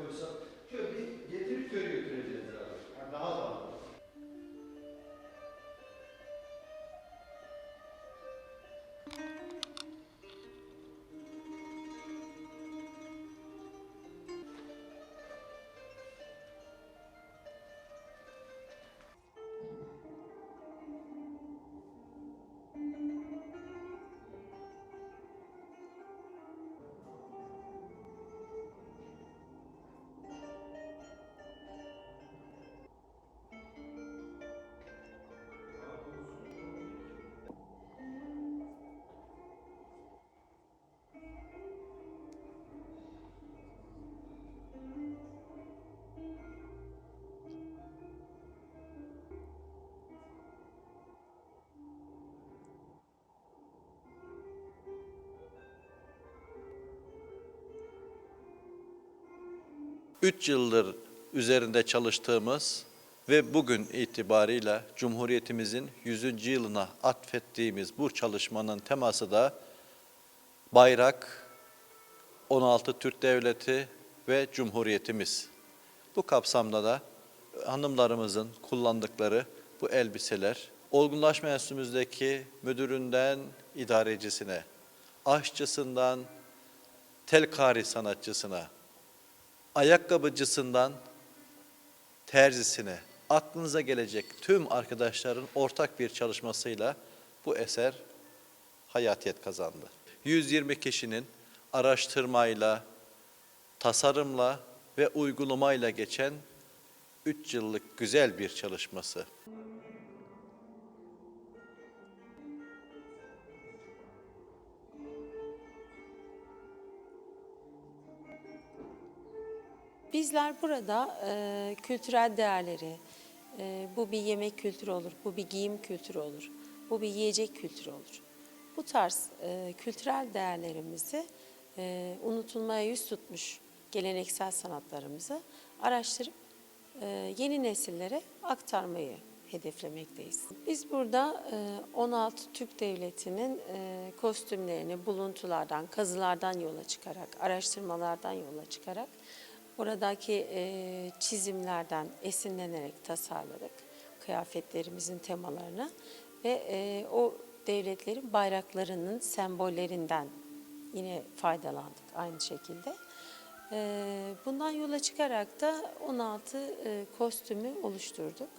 comissão. Deixa eu vi 3 yıldır üzerinde çalıştığımız ve bugün itibariyle Cumhuriyetimizin 100. yılına atfettiğimiz bu çalışmanın teması da bayrak, 16 Türk Devleti ve Cumhuriyetimiz. Bu kapsamda da hanımlarımızın kullandıkları bu elbiseler, olgunlaşma enstitümüzdeki müdüründen idarecisine, aşçısından telkari sanatçısına, ayakkabıcısından terzisine, aklınıza gelecek tüm arkadaşların ortak bir çalışmasıyla bu eser hayatiyet kazandı. 120 kişinin araştırmayla, tasarımla ve uygulamayla geçen 3 yıllık güzel bir çalışması. Bizler burada e, kültürel değerleri, e, bu bir yemek kültürü olur, bu bir giyim kültürü olur, bu bir yiyecek kültürü olur. Bu tarz e, kültürel değerlerimizi e, unutulmaya yüz tutmuş geleneksel sanatlarımızı araştırıp e, yeni nesillere aktarmayı hedeflemekteyiz. Biz burada e, 16 Türk Devleti'nin e, kostümlerini buluntulardan, kazılardan yola çıkarak, araştırmalardan yola çıkarak oradaki e, çizimlerden esinlenerek tasarladık kıyafetlerimizin temalarını ve e, o devletlerin bayraklarının sembollerinden yine faydalandık aynı şekilde. E, bundan yola çıkarak da 16 e, kostümü oluşturduk.